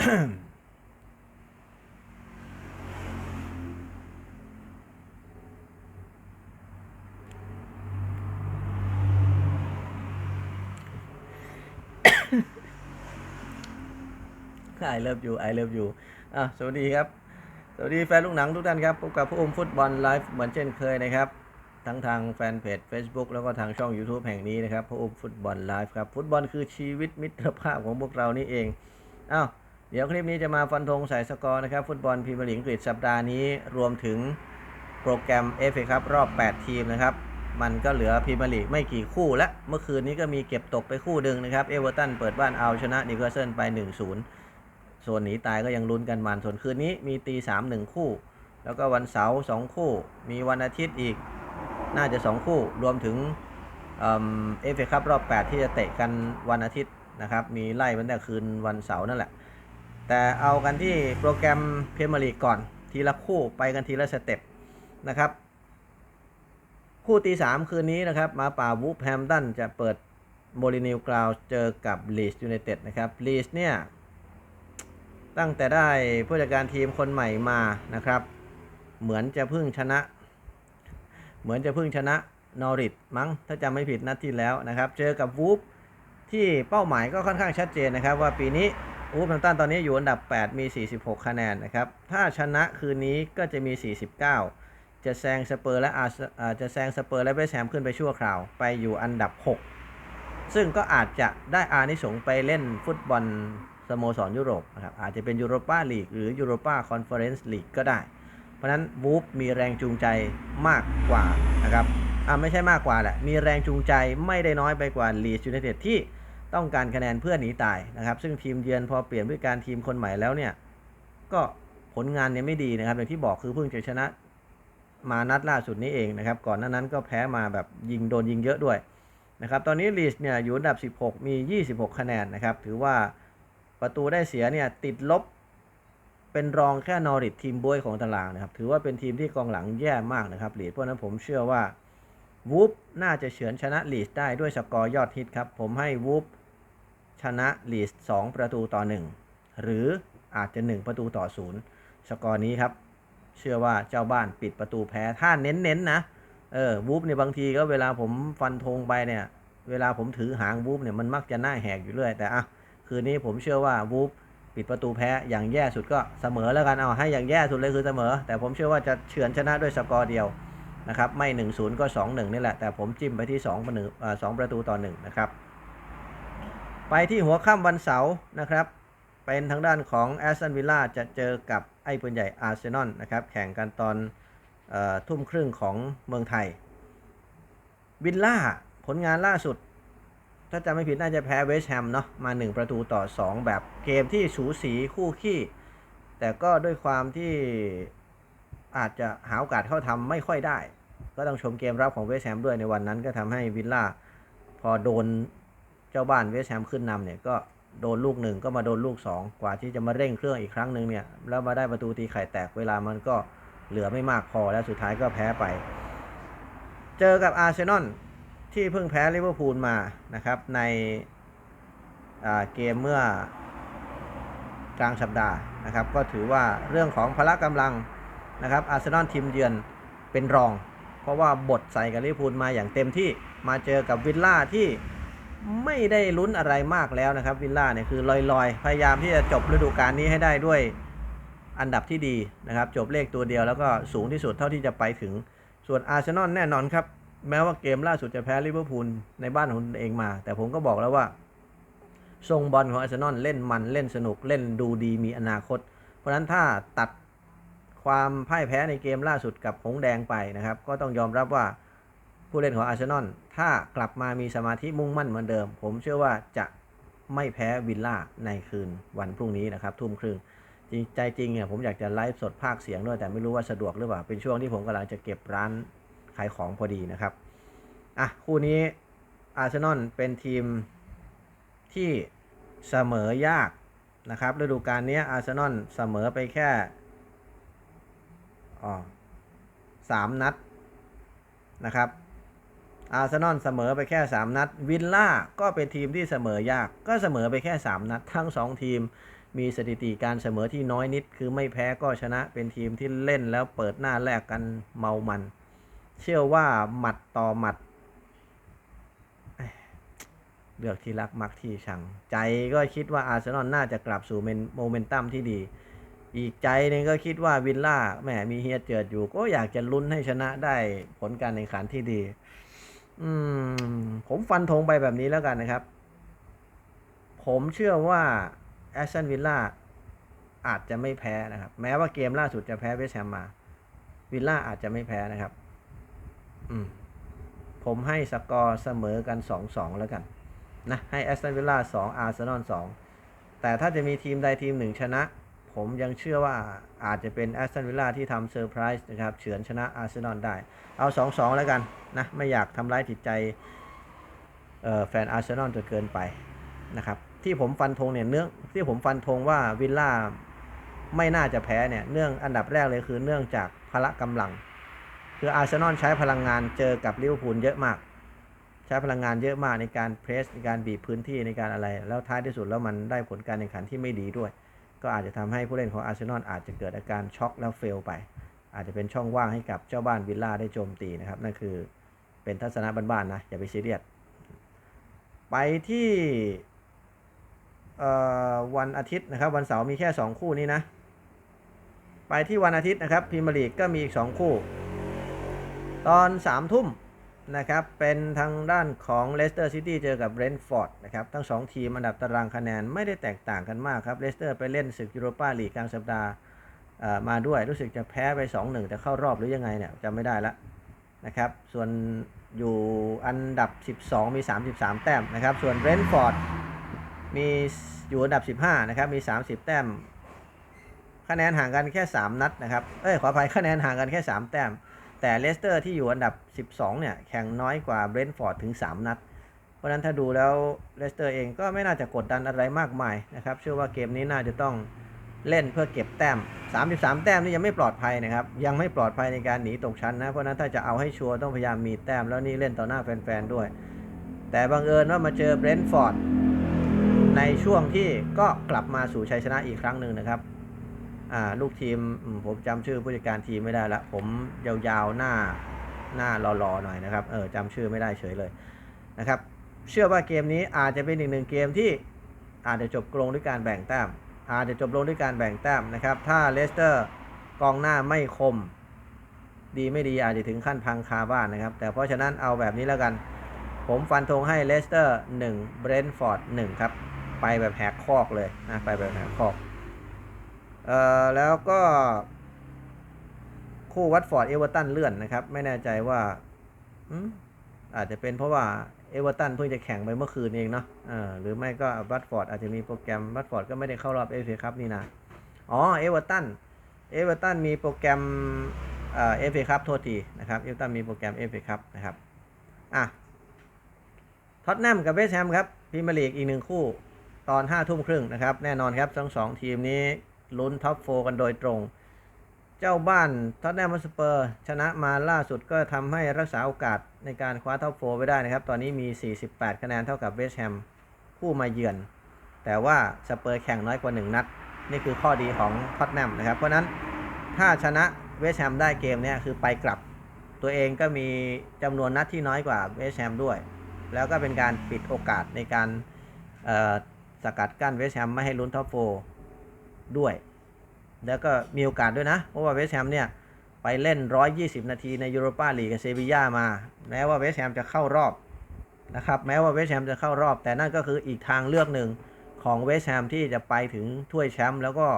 ไอเลิฟยูไอเลิฟยูอะสวัสดีครับ สวัสดีแฟนลูกหนังทุกท่านครับ พบกับผู้อมฟุตบอลไลฟ์เหมือนเช่นเคยนะครับ ทั้งทางแฟนเพจ Facebook แล้วก็ทางช่อง YouTube แห่งนี้นะครับผู้อมฟุตบอลไลฟ์ครับ ฟุตบอลคือชีวิตมิตรภาพของพวกเรานี่เอง อ้าว เดี๋ยวคลิปนี้จะมาฟันธงใส่สกอร์นะครับ ฟุตบอลพรีเมียร์ลีกอังกฤษสัปดาห์นี้รวมถึงโปรแกรมเอฟเอครับรอบ 8 ทีมนะครับ มันก็เหลือพรีเมียร์ลีกไม่กี่คู่และเมื่อคืนนี้ก็มีเก็บตกไปคู่หนึ่งนะครับเอเวอร์ตันเปิดบ้านเอาชนะนิวคาสเซิลไป 1-0 ส่วนหนีตายก็ยังลุ้นกันมันส่วนคืนนี้มีตีสามหนึ่งคู่ แล้วก็วันเสาร์สองคู่ มีวันอาทิตย์อีกน่าจะ 2 คู่รวมถึงเอฟเอคัพรอบ 8 ที่จะเตะกันวันอาทิตย์นะครับมีไล่ตั้งแต่คืนวันเสาร์นั่นแหละ แต่เอากันที่โปรแกรมเพมียร์ลีก่อน ทีละคู่ไปกันทีละสเต็ปนะครับ คู่ตีสามคืนนี้นะครับ มาป่าวูฟแฮมตันจะเปิดโมลินิวกราวเจอกับลีสยูไนเต็ดนะครับลีสเนี่ย ตั้งแต่ได้ผู้จัดการทีมคนใหม่มานะครับ เหมือนจะพิ่งชนะ เหมือนจะพิ่งชนะนอริทมั้ง ถ้าจำไม่ผิดนัดที่แล้วนะครับ เจอกับวูฟที่เป้าหมายก็ค่อนข้างชัดเจนนะครับว่าปีนี้ วูฟแฮมตันตอนนี้อยู่อันดับ 8 มี 46 คะแนนนะครับ ถ้าชนะคืนนี้ก็จะมี 49 จะแซงสเปอร์และอาร์อ่าจะแซงสเปอร์และเวสแฮมขึ้นไปชั่วคราว ไปอยู่อันดับ 6 ซึ่งก็อาจจะได้อานิสงไปเล่นฟุตบอลสโมสรยุโรปนะครับ อาจจะเป็นยูโรปาลีกหรือยูโรปาคอนเฟอเรนซ์ลีกก็ได้ เพราะนั้นวูฟมีแรงจูงใจมากกว่านะครับ อ่าไม่ใช่มากกว่าแหละ มีแรงจูงใจไม่ได้น้อยไปกว่าลีดยูไนเต็ดที่ ต้องการคะแนนเพื่อหนีตายนะครับ ซึ่งทีมเยือนพอเปลี่ยนด้การทีมคนใหม่แล้วเนี่ย ก็ผลงานเนี่ยไม่ดีนะครับ อย่างที่บอกคือเพิ่งจะชนะมานัดล่าสุดนี้เองนะครับ ก่อนหน้านั้นก็แพ้มาแบบยิงโดนยิงเยอะด้วยนะครับ ตอนนี้ลีดเนี่ยอยู่อันดับ 16 มี 26 คะแนนนะครับ ถือว่าประตูได้เสียเนี่ยติดลบเป็นรองแค่นอริททีมบวยของตารางนะครับ ถือว่าเป็นทีมที่กองหลังแย่มากนะครับลีดเพราะฉะนั้นผมเชื่อว่าวูฟน่าจะเฉือนชนะลีดได้ด้วยสกอร์ยอดฮิตครับ ผมให้วูฟ ชนะลีด2ประตูต่อ 1 หรืออาจจะ 1 ประตูต่อ 0 สกอร์นี้ครับ เชื่อว่าเจ้าบ้านปิดประตูแพ้ ถ้าเน้นๆนะ เออวูฟเนี่ยบางทีก็เวลาผมฟันธงไปเนี่ย เวลาผมถือหางวูฟเนี่ยมันมักจะหน้าแหกอยู่เรื่อย แต่อะคืนนี้ผมเชื่อว่าวูฟปิดประตูแพ้อย่างแย่สุดก็เสมอแล้วกันเอาให้อย่างแย่สุดเลยคือเสมอ แต่ผมเชื่อว่าจะเฉือนชนะด้วยสกอร์เดียวนะครับไม่ 1-0 ก็ 2-1 นี่แหละ แต่ผมจิ้มไปที่2ประตูอ่า2ประตูต่อ1นะครับ ไปที่หัวค่ำวันเสาร์นะครับ เป็นทางด้านของแอสตันวิลล่าจะเจอกับไอ้ปืนใหญ่อาร์เซนอลนะครับแข่งกันตอนออทุ่มครึ่งของเมืองไทย วิลล่าผลงานล่าสุด ถ้าจำไม่ผิดน่าจะแพ้เวสต์แฮมเนาะมา 1 ประตูต่อ 2 แบบเกมที่สูสีคู่ขี้ แต่ก็ด้วยความที่อาจจะหาโอกาสเข้าทำไม่ค่อยได้ ก็ต้องชมเกมรับของเวสต์แฮมด้วยในวันนั้นก็ทำให้วิลล่าพอโดน เจ้าบ้านเวสแฮมขึ้นนำเนี่ยก็โดนลูกหนึ่งก็มาโดนลูก 2 กว่าที่จะมาเร่งเครื่องอีกครั้งหนึ่งเนี่ยแล้วมาได้ประตูตีไข่แตกเวลามันก็เหลือไม่มากพอแล้วสุดท้ายก็แพ้ไป เจอกับอาร์เซนอลที่เพิ่งแพ้ลิเวอร์พูลมานะครับ ในเกมเมื่อกลางสัปดาห์นะครับ ก็ถือว่าเรื่องของพละกำลังนะครับอาร์เซนอลทีมเยือนเป็นรอง เพราะว่าบทใส่กับลิเวอร์พูลมาอย่างเต็มที่มาเจอกับวิลล่าที่ ไม่ได้ลุ้นอะไรมากแล้วนะครับวิลล่าเนี่ยคือลอยๆ พยายามที่จะจบฤดูกาลนี้ให้ได้ด้วยอันดับที่ดีนะครับ จบเลขตัวเดียวแล้วก็สูงที่สุดเท่าที่จะไปถึงส่วนอาร์เซนอลแน่นอนครับ แม้ว่าเกมล่าสุดจะแพ้ลิเวอร์พูลในบ้านของตนเองมา แต่ผมก็บอกแล้วว่า ทรงบอลของอาร์เซนอลเล่นมันเล่นสนุกเล่นดูดีมีอนาคต เพราะฉะนั้นถ้าตัดความพ่ายแพ้ในเกมล่าสุดกับหงแดงไปนะครับ ก็ต้องยอมรับว่า ผู้เล่นของอาร์เซนอลถ้ากลับมามีสมาธิมุ่งมั่นเหมือนเดิม ผมเชื่อว่าจะไม่แพ้วิลล่าในคืนวันพรุ่งนี้นะครับ ทุ่มครึ่งจริงใจจริงเนี่ยผมอยากจะไลฟ์สดภาคเสียงด้วย แต่ไม่รู้ว่าสะดวกหรือเปล่า เป็นช่วงที่ผมกำลังจะเก็บร้านขายของพอดีนะครับอะคู่นี้อาร์เซนอลเป็นทีมที่เสมอยากนะครับฤดูกาลนี้อาร์เซนอลเสมอไปแค่อ๋อสามนัดนะครับ อาร์เซนอลเสมอไปแค่ 3 นัด วิลล่าก็เป็นทีมที่เสมอยาก ก็เสมอไปแค่ 3 นัด ทั้ง 2 ทีม มีสถิติการเสมอที่น้อยนิด คือไม่แพ้ก็ชนะ เป็นทีมที่เล่นแล้วเปิดหน้าแลกกันเมามัน เชื่อว่าหมัดต่อหมัด เลือกที่รักมักที่ชัง ใจก็คิดว่าอาร์เซนอลน่าจะกลับสู่โมเมนตัมที่ดี อีกใจนึงก็คิดว่าวิลล่าแหมมีเฮียเจิดอยู่ ก็อยากจะลุ้นให้ชนะได้ผลการแข่งขันที่ดี อืม ผมฟันธงไปแบบนี้แล้วกันนะครับ ผมเชื่อว่าแอสตันวิลล่าอาจจะไม่แพ้นะครับ แม้ว่าเกมล่าสุดจะแพ้เวสแฮมมา วิลล่าอาจจะไม่แพ้นะครับ อืม ผมให้สกอร์เสมอกัน2-2แล้วกันนะให้แอสตันวิลล่า2อาร์เซนอล2แต่ถ้าจะมีทีมใดทีมหนึ่งชนะ ผมยังเชื่อว่าอาจจะเป็นแอสตันวิลล่าที่ทำเซอร์ไพรส์นะครับ เฉือนชนะอาร์เซนอลได้ เอา 2-2 แล้วกันนะ ไม่อยากทำร้ายจิตใจแฟนอาร์เซนอลจนเกินไปนะครับ ที่ผมฟันธงเนี่ยเนื่องที่ผมฟันธงว่าวิลล่าไม่น่าจะแพ้เนี่ยเนื่องอันดับแรกเลยคือเนื่องจากพละกำลัง คืออาร์เซนอลใช้พลังงานเจอกับลิเวอร์พูลเยอะมาก ใช้พลังงานเยอะมากในการเพรสในการบีบพื้นที่ในการอะไร แล้วท้ายที่สุดแล้วมันได้ผลการแข่งขันที่ไม่ดีด้วย ก็อาจจะทำให้ผู้เล่นของอาร์เซนอลอาจจะเกิดอาการช็อกแล้วเฟลไป อาจจะเป็นช่องว่างให้กับเจ้าบ้านวิลล่าได้โจมตีนะครับ นั่นคือเป็นทัศนะบ้านๆนะ อย่าไปซีเรียส ไปที่วันอาทิตย์นะครับ วันเสาร์มีแค่ 2 คู่นี้นะ ไปที่วันอาทิตย์นะครับพรีเมียร์ลีกก็มีอีก 2 คู่ ตอน3ทุ่ม นะครับเป็นทางด้านของเลสเตอร์ซิตี้เจอกับเบรนท์ฟอร์ดนะครับทั้ง 2 ทีมอันดับตารางคะแนนไม่ได้แตกต่างกันมากครับเลสเตอร์ไปเล่นศึกยูโรปาลีกกลางสัปดาห์มาด้วยรู้สึกจะแพ้ไป 2-1 แต่เข้ารอบหรือยังไงเนี่ยจำไม่ได้ละนะครับส่วนอยู่อันดับ 12 มี 33 แต้มนะครับส่วนเบรนท์ฟอร์ดมีอยู่อันดับ 15 นะครับมี 30 แต้ม คะแนนห่างกันแค่ 3 นัดนะครับเอ้ยขออภัยคะแนนห่างกันแค่ 3 แต้ม แต่เลสเตอร์ที่อยู่อันดับ 12 เนี่ย แข่งน้อยกว่าเบรนท์ฟอร์ดถึง 3 นัด เพราะนั้นถ้าดูแล้วเลสเตอร์เองก็ไม่น่าจะกดดันอะไรมากมายนะครับ เชื่อว่าเกมนี้น่าจะต้องเล่นเพื่อเก็บแต้ม 33 แต้มนี่ยังไม่ปลอดภัยนะครับ ยังไม่ปลอดภัยในการหนีตกชั้นนะ เพราะนั้นถ้าจะเอาให้ชัวร์ต้องพยายามมีแต้มแล้วนี่เล่นต่อหน้าแฟนๆด้วย แต่บังเอิญว่ามาเจอเบรนท์ฟอร์ดในช่วงที่ก็กลับมาสู่ชัยชนะอีกครั้งหนึ่งนะครับ ลูกทีมผมจำชื่อผู้จัดการทีมไม่ได้ละผมยาวๆหน้าหน้ารอๆหน่อยนะครับเออจำชื่อไม่ได้เฉยเลยนะครับ เชื่อว่าเกมนี้อาจจะเป็นอีกหนึ่งเกมที่อาจจะจบลงด้วยการแบ่งแต้ม อาจจะจบลงด้วยการแบ่งแต้มนะครับ ถ้าเลสเตอร์กองหน้าไม่คม ดีไม่ดีอาจจะถึงขั้นพังคาบ้านนะครับ แต่เพราะฉะนั้นเอาแบบนี้แล้วกัน ผมฟันธงให้เลสเตอร์1เบรนท์ฟอร์ด1ครับ ไปแบบแหกคอกเลยนะไปแบบแหกคอก เอ่อแล้วก็คู่วัตฟอร์ดเอเวอร์ตันเลื่อนนะครับ ไม่แน่ใจว่าอาจจะเป็นเพราะว่าเอเวอร์ตันเพิ่งจะแข่งไปเมื่อคืนเองเนาะหรือไม่ก็วัตฟอร์ดอาจจะมีโปรแกรมวัตฟอร์ดก็ไม่ได้เข้ารอบเอฟเอคัพนี่นะอ๋อเอเวอร์ตันเอเวอร์ตันมีโปรแกรมเอฟเอคัพโทษทีนะครับเอเวอร์ตันมีโปรแกรมเอฟเอคัพนะครับอะท็อตแนมกับเวสต์แฮมครับพรีเมียร์ลีกอีกหนึ่งคู่ตอน5้าทุ่มครึ่งนะครับ แน่นอนครับทั้งสองทีมนี้ ลุ้นท็อปโฟกันโดยตรง เจ้าบ้านท็อตแนมสเปอร์ ชนะมาล่าสุดก็ทำให้รักษาโอกาสในการคว้าท็อปโฟไว้ได้นะครับ ตอนนี้มี 48 คะแนนเท่ากับเวสต์แฮมผู้มาเยือน แต่ว่าสเปอร์แข่งน้อยกว่า 1 นัด นี่คือข้อดีของท็อตแนมนะครับ เพราะนั้นถ้าชนะเวสต์แฮมได้เกมนี้คือไปกลับตัวเองก็มีจำนวนนัดที่น้อยกว่าเวสต์แฮมด้วย แล้วก็เป็นการปิดโอกาสในการสกัดกั้นเวสต์แฮมไม่ให้ลุ้นท็อปโฟ ด้วย แล้วก็มีโอกาสด้วยนะ เพราะว่าเวสต์แฮมเนี่ย ไปเล่น 120 นาทีในยูโรปาลีกกับเซบีย่ามา แม้ว่าเวสต์แฮมจะเข้ารอบนะครับ แม้ว่าเวสต์แฮมจะเข้ารอบ แต่นั่นก็คืออีกทางเลือกหนึ่งของเวสต์แฮมที่จะไปถึงถ้วยแชมป์แล้วก็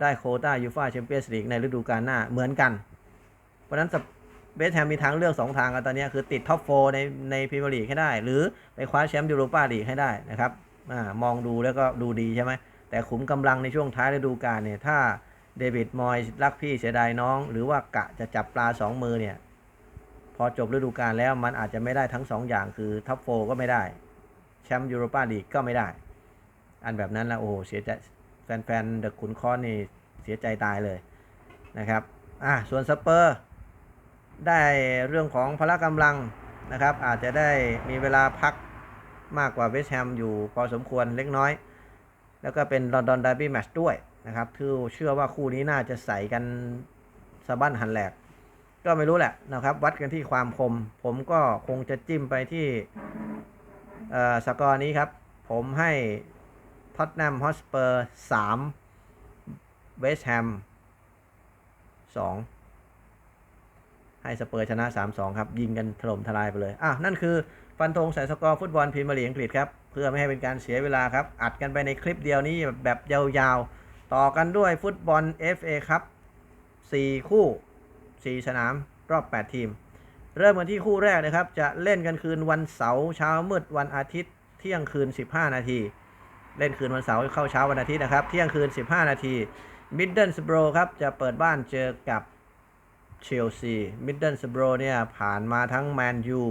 ได้โคต้ายูฟ่าแชมเปี้ยนส์ลีกในฤดูกาลหน้าเหมือนกัน เพราะฉะนั้นเวสต์แฮมมีทางเลือก 2 ทางกันตอนนี้คือติดท็อปโฟในในพรีเมียร์ลีกให้ได้ หรือไปคว้าแชมป์ยูโรปาลีกให้ได้นะครับอามองดูแล้วก็ดูดีใช่ไหม แต่ขุมกำลังในช่วงท้ายฤดูกาลเนี่ยถ้าเดวิดมอยรักพี่เสียดายน้อง หรือว่ากะจะจับปลาสองมือเนี่ยพอจบฤดูกาลแล้วมันอาจจะไม่ได้ทั้งสองอย่างคือท็อปโฟก็ไม่ได้แชมป์ยูโรปาลีกก็ไม่ได้ อันแบบนั้นแล้วโอ้โหเสียใจแฟนๆเดอะขุนคอนนี่เสียใจตายเลยนะครับอะส่วนสเปอร์ ได้เรื่องของพละกำลังนะครับ อาจจะได้มีเวลาพักมากกว่าเวสต์แฮมอยู่พอสมควรเล็กน้อย แล้วก็เป็นลอนดอนด e ร์บี้แมช์ด้วยนะครับคือเชื่อว่าคู่นี้น่าจะใส่กันสะบั้นหันแหลก ก็ไม่รู้แหละนะครับ วัดกันที่ความคม ผมก็คงจะจิ้มไปที่สกอร์นี้ครับ ผมให้ท็อตแนมฮอสเปอร์สามเวสต์แฮมสอง ให้สเปอร์ชนะ 3-2 ครับ ยิงกันถล่มทลายไปเลยอะนั่นคือฟันธงใส่สกอร์ฟุตบอลพรีเมียร์ลีกอังกฤษครับ เพื่อไม่ให้เป็นการเสียเวลาครับ อัดกันไปในคลิปเดียวนี้แบบยาวๆ ต่อกันด้วยฟุตบอล FA ครับ 4 คู่ 4 สนามรอบ 8 ทีม เริ่มกันที่คู่แรกนะครับ จะเล่นกันคืนวันเสาร์เช้ามืดวันอาทิตย์ เที่ยงคืน 15 นาที เล่นคืนวันเสาร์เข้าเช้าวันอาทิตย์นะครับ เที่ยงคืน 15 นาทีมิดเดิลสโบรครับจะเปิดบ้านเจอกับ เชลซีมิดเดิลสโบรเนี่ยผ่านมาทั้งแมนยู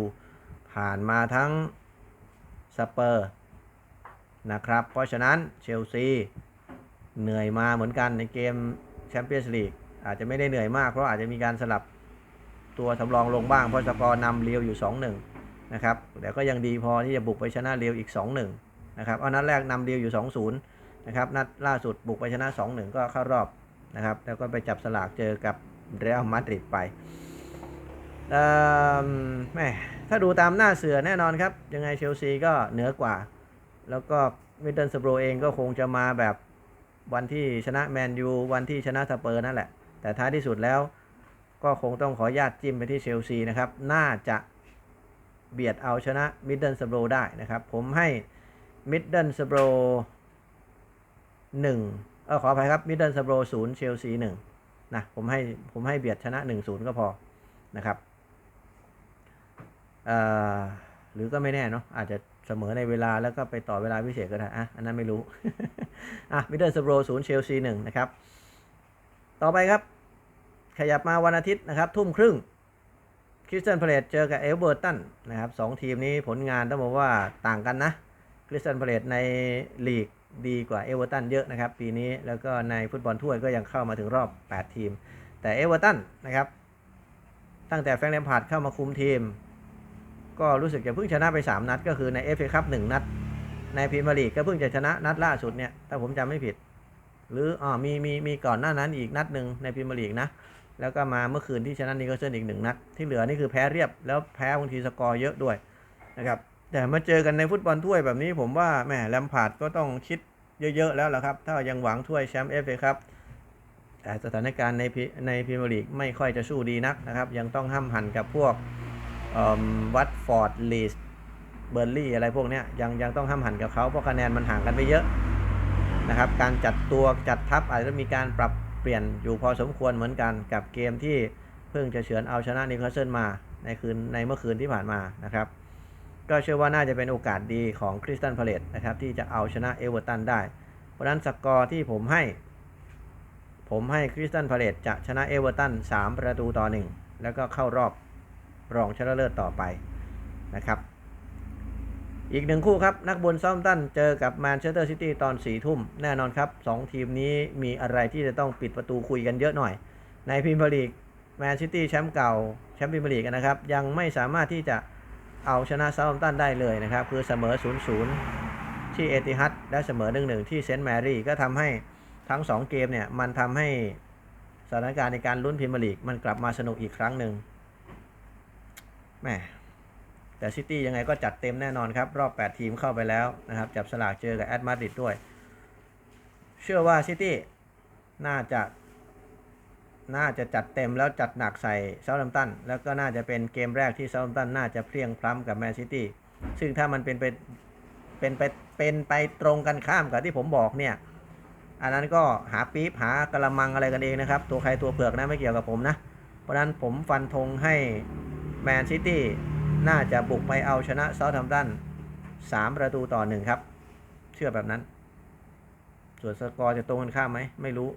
ผ่านมาทั้งสเปอร์นะครับ เพราะฉะนั้นเชลซีเหนื่อยมาเหมือนกันในเกมแชมเปี้ยนส์ลีกอาจจะไม่ได้เหนื่อยมาก เพราะอาจจะมีการสลับตัวสำรองลงบ้าง เพราะสกอร์นำเลียวอยู่ 2-1 นะครับแต่ก็ยังดีพอที่จะบุกไปชนะเลียวอีก 2-1 นะครับเอานัดแรกนำเลียวอยู่ 2-0 นะครับ นัดล่าสุดบุกไปชนะ 2-1 ก็เข้ารอบนะครับ แล้วก็ไปจับสลากเจอกับ เรอัลมาดริดไปแม่ถ้าดูตามหน้าเสือแน่นอนครับ ยังไงเชลซีก็เหนือกว่า แล้วก็มิดเดิลสโบรเองก็คงจะมาแบบวันที่ชนะแมนยูวันที่ชนะสเปอร์นั่นแหละ แต่ท้ายที่สุดแล้วก็คงต้องขอญาตจิ้มไปที่เชลซีนะครับ น่าจะเบียดเอาชนะมิดเดิลสโบรได้นะครับ ผมให้มิดเดิลสโบรหนึ่งเออขออภัยครับมิดเดิลสโบรศูนย์เชลซีหนึ่ง นะผมให้ผมให้เบียดชนะหนึ่งศูนย์ก็พอนะครับเอ่อหรือก็ไม่แน่เนาะอาจจะเสมอในเวลาแล้วก็ไปต่อเวลาพิเศษก็ได้อะอันนั้นไม่รู้ อะมิดเดิลสโบรศูนย์เชลซีหนึ่งนะครับ ต่อไปครับ ขยับมาวันอาทิตย์นะครับ ทุ่มครึ่งคริสตันพลตเจอกับเอลเบอร์ตันนะครับสองทีมนี้ผลงานต้องบอกว่าต่างกันนะคริสตันพลตในลีก ดีกว่าเอเวอร์ตันเยอะนะครับ ปีนี้แล้วก็ในฟุตบอลถ้วยก็ยังเข้ามาถึงรอบ 8 ทีม แต่เอเวอร์ตันนะครับ ตั้งแต่แฟรงค์แลมพาร์ดเข้ามาคุมทีม ก็รู้สึกจะเพิ่งชนะไป 3 นัด ก็คือในเอฟเอคัพหนึ่งนัด ในพรีเมียร์ลีกก็เพิ่งจะชนะนัดล่าสุดเนี่ย ถ้าผมจำไม่ผิด หรืออ๋อมีมีมีก่อนหน้านั้นอีกนัดหนึ่งในพรีเมียร์ลีกนะแล้วก็มาเมื่อคืนที่ชนะนิโคลเซนอีกหนึ่งนัดที่เหลือนี่คือแพ้เรียบแล้วแพ้บางทีสกอร์เยอะด้วยนะครับ แต่มาเจอกันในฟุตบอลถ้วยแบบนี้ผมว่าแหมแลมพาร์ดก็ต้องคิดเยอะๆแล้วล่ะครับ ถ้ายังหวังถ้วยแชมป์เอฟเอครับแต่สถานการณ์ในพิในพรีเมียร์ลีกไม่ค่อยจะสู้ดีนักนะครับ ยังต้องห้ามหันกับพวกวัตฟอร์ดลีสเบอร์ลี่อะไรพวกนี้ยยังยังต้องห้ามหันกับเขาเพราะคะแนนมันห่างกันไปเยอะนะครับการจัดตัวจัดทัพอาจจะมีการปรับเปลี่ยนอยู่พอสมควรเหมือนกันกับเกมที่เพิ่งจะเฉือนเอาชนะนิวคาสเซิลมาในคืนในเมื่อคืนที่ผ่านมานะครับ ก็เชื่อว่าน่าจะเป็นโอกาสดีของคริสตันพาเลตนะครับที่จะเอาชนะเอเวอร์ตันได้ เพราะนั้นสกอร์ที่ผมให้ ผมให้คริสตันพาเลตจะชนะเอเวอร์ตัน3ประตูต่อ 1 แล้วก็เข้ารอบรองชนะเลิศต่อไปนะครับอีกหนึ่งคู่ครับ นักบอลซัมตันเจอกับแมนเชสเตอร์ซิตี้ตอน4ทุ่ม แน่นอนครับ 2 ทีมนี้มีอะไรที่จะต้องปิดประตูคุยกันเยอะหน่อย ในพรีเมียร์ลีกแมนซิตี้แชมป์เก่าแชมป์พรีเมียร์ลีกนะครับ ยังไม่สามารถที่จะ เอาชนะเซาท์แฮมป์ตันได้เลยนะครับ คือเสมอ 0-0 ที่เอติฮัดและเสมอ 1-1 ที่เซนต์แมรี่ก็ทำให้ทั้ง 2 เกมเนี่ย มันทำให้สถานการณ์ในการลุ้นพรีเมียร์ลีกมันกลับมาสนุกอีกครั้งหนึ่งแม่แต่ซิตี้ยังไงก็จัดเต็มแน่นอนครับ รอบ 8 ทีมเข้าไปแล้วนะครับ จับสลากเจอกับแอตมาดริดด้วย เชื่อว่าซิตี้น่าจะ น่าจะจัดเต็มแล้วจัดหนักใส่เซาท์แฮมป์ตันแล้วก็น่าจะเป็นเกมแรกที่เซาท์แฮมป์ตันน่าจะเพลียงพล้ำกับแมนซิตี้ซึ่งถ้ามันเป็นไปเป็นไปเป็นไปตรงกันข้ามกับที่ผมบอกเนี่ย อันนั้นก็หาปี๊บหากระมังอะไรกันเองนะครับ ตัวใครตัวเผือกนะไม่เกี่ยวกับผมนะ เพราะฉะนั้นผมฟันธงให้แมนซิตี้น่าจะบุกไปเอาชนะเซาท์แฮมป์ตัน3 ประตูต่อหนึ่งครับ เชื่อแบบนั้น ส่วนสกอร์จะตรงกันข้ามไหมไม่รู้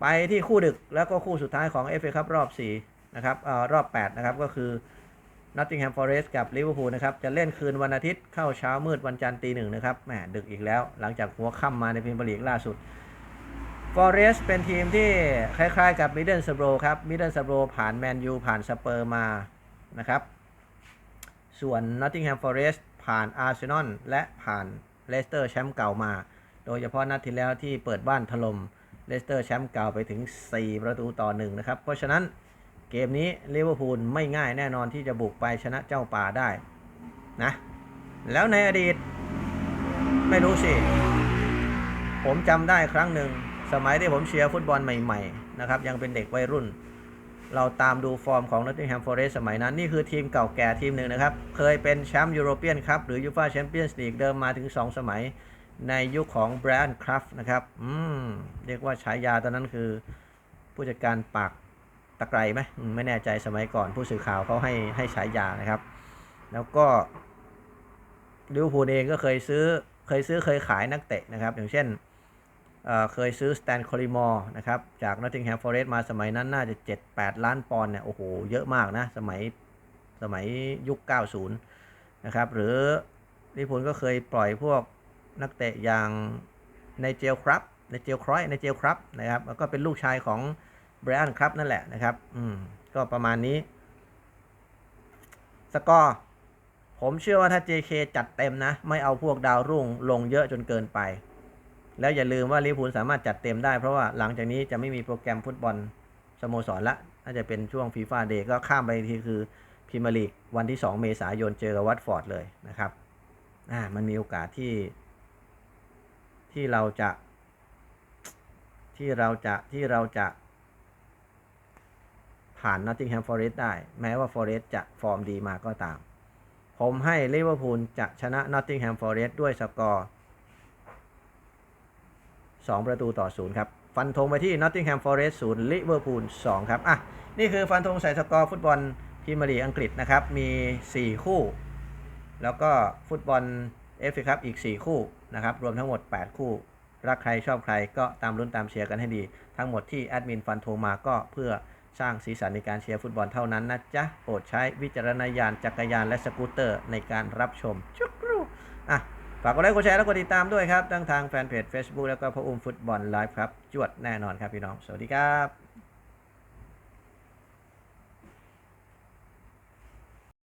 ไปที่คู่ดึกแล้วก็คู่สุดท้ายของ FA ครับรอบ 4 นะครับอ่อรอบ 8 นะครับ ก็คือ Nottingham Forest กับ Liverpool นะครับ จะเล่นคืนวันอาทิตย์เข้าเช้ามืดวันจันทร์ตีหนึ่งนะครับแหมดึกอีกแล้ว หลังจากหัวค่ำมาในพรีเมียร์ลีกล่าสุด Forest เป็นทีมที่คล้ายๆกับ Middlesbrough ครับ Middlesbrough ผ่านแมนยูผ่านสเปอร์มานะครับ ส่วน Nottingham Forest ผ่านอาร์เซนอลและผ่านเลสเตอร์แชมป์เก่ามา โดยเฉพาะนัดที่แล้วที่เปิดบ้านถล่ม เลสเตอร์แชมป์เก่าไปถึง 4 ประตูต่อหนึ่งนะครับ เพราะฉะนั้นเกมนี้ลิเวอร์พูลไม่ง่ายแน่นอนที่จะบุกไปชนะเจ้าป่าได้นะแล้วในอดีต ไม่รู้สิ ผมจำได้ครั้งหนึ่ง สมัยที่ผมเชียร์ฟุตบอลใหม่ๆนะครับยังเป็นเด็กวัยรุ่น เราตามดูฟอร์มของ Nottingham Forest สมัยนั้น นี่คือทีมเก่าแก่ทีมหนึ่งนะครับ เคยเป็นแชมป์ยูโรเปียนคัพหรือยูฟาแชมเปี้ยนส์ลีกเดิมมาถึง 2 สมัย ในยุคของแบรนด์ครัฟนะครับ อืม เรียกว่าฉายาตอนนั้นคือ ผู้จัดการปากตะไคร้ไหมไม่แน่ใจสมัยก่อนผู้สื่อข่าวเขาให้ให้ฉายานะครับ แล้วก็ลิเวอร์พูลเองก็เคยซื้อเคยซื้อเคยขายนักเตะนะครับ อย่างเช่นเเคยซื้อสแตนคอริมอร์นะครับ จากนอตติงแฮมฟอเรสต์มาสมัยนั้นน่าจะ 7-8 ล้านปอนด์เนี่ยโอ้โห เยอะมากนะ สมัยสมัยยุค 90 นะครับ หรือลิเวอร์พูลก็เคยปล่อยพวก นักเตะอย่างในเจลครับในเจลครอยในเจลครับนะครับแล้วก็เป็นลูกชายของไบรอันครับนั่นแหละนะครับ อืมก็ประมาณนี้ สกอร์ผมเชื่อว่าถ้า JK จัดเต็มนะ ไม่เอาพวกดาวรุ่งลงเยอะจนเกินไป แล้วอย่าลืมว่าลิพูลสามารถจัดเต็มได้เพราะว่าหลังจากนี้จะไม่มีโปรแกรมฟุตบอลสโมสรละน่าจะเป็นช่วงฟีฟ่าเดย์ก็ข้ามไปอีกทีคือพรีเมียร์ลีกวันที่ 2 เมษายนเจอกับวัตฟอร์ดเลยนะครับ อ่า มันมีโอกาสที่ ที่เราจะ ที่เราจะที่เราจะผ่านนอตติงแฮมฟอเรสต์ได้ แม้ว่าฟอเรสต์จะฟอร์มดีมาก็ตาม ผมให้ลิเวอร์พูลจะชนะนอตติงแฮมฟอเรสต์ด้วยสกอร์ 2 ประตูต่อ 0 ครับ ฟันธงไปที่ Nottingham Forest 0ลิเวอร์พูล2ครับ อะ นี่คือฟันธงใส่สกอร์ฟุตบอลพรีเมียร์ลีกอังกฤษนะครับ มี 4 คู่ แล้วก็ฟุตบอล เอฟเอคัพอีก 4 คู่นะครับรวมทั้งหมด 8 คู่ รักใครชอบใครก็ตามลุ้นตามเชียร์กันให้ดี ทั้งหมดที่แอดมินฟันธงมาก็เพื่อสร้างสีสันในการเชียร์ฟุตบอลเท่านั้นนะจ๊ะโปรดใช้วิจารณญาณจักรยานและสกูตเตอร์ในการรับชมชุกรูอะฝากกดไลค์กดแชร์และกดติดตามด้วยครับทั้งทางแฟนเพจ Facebook แล้วก็พระอุ้มฟุตบอลไลฟ์ครับจวดแน่นอนครับพี่น้อง สวัสดีครับ